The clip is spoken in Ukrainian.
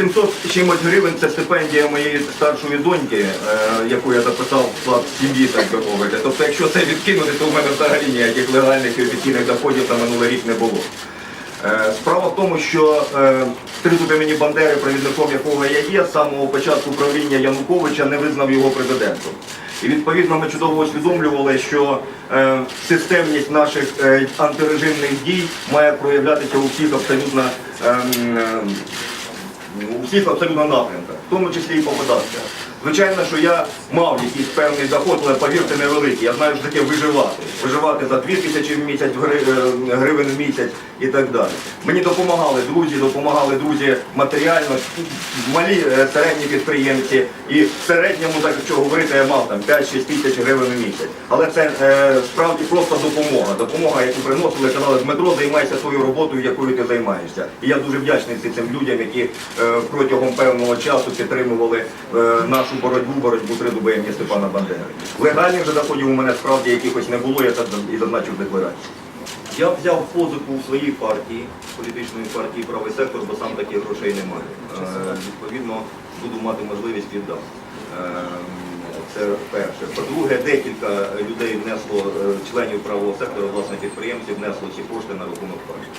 700 чимось гривень це стипендія моєї старшої доньки, е, яку я записав в склад сім'ї, так би мовити. Тобто, якщо це відкинути, то в мене взагалі ніяких легальних і офіційних доходів на минулий рік не було. Е, Справа в тому, що е, тризуб імені Бандери, провідником якого я є, з самого початку правління Януковича не визнав його президентом. І відповідно ми чудово усвідомлювали, що системність наших антирежимних дій має проявлятися у всіх абсолютно ем, ем, у всіх абсолютно напрямках, в тому числі і по податках. Звичайно, що я мав якийсь певний доход, але повірте, невеликий. Я знаю, що таке виживати. Виживати за 2 тисячі в місяць, е, гривень в місяць і так далі. Мені допомагали друзі, допомагали друзі матеріально, малі е, середні підприємці. І в середньому, так якщо говорити, я мав там 5-6 тисяч гривень в місяць. Але це е, справді просто допомога. Допомога, яку приносили, казали, Дмитро, займайся своєю роботою, якою ти займаєшся. І я дуже вдячний цим людям, які е, протягом певного часу підтримували е, нашу боротьбу, боротьбу тридуба імені Степана Бандери. Легальних же доходів у мене справді якихось не було, я це і зазначив в декларації. Я взяв позику у своїй партії, політичної партії правий сектор, бо сам таких грошей не маю. Е, відповідно, буду мати можливість віддам. Е, це перше. По-друге, декілька людей внесло, е, членів правого сектору, власне підприємців, внесло ці кошти на рахунок партії.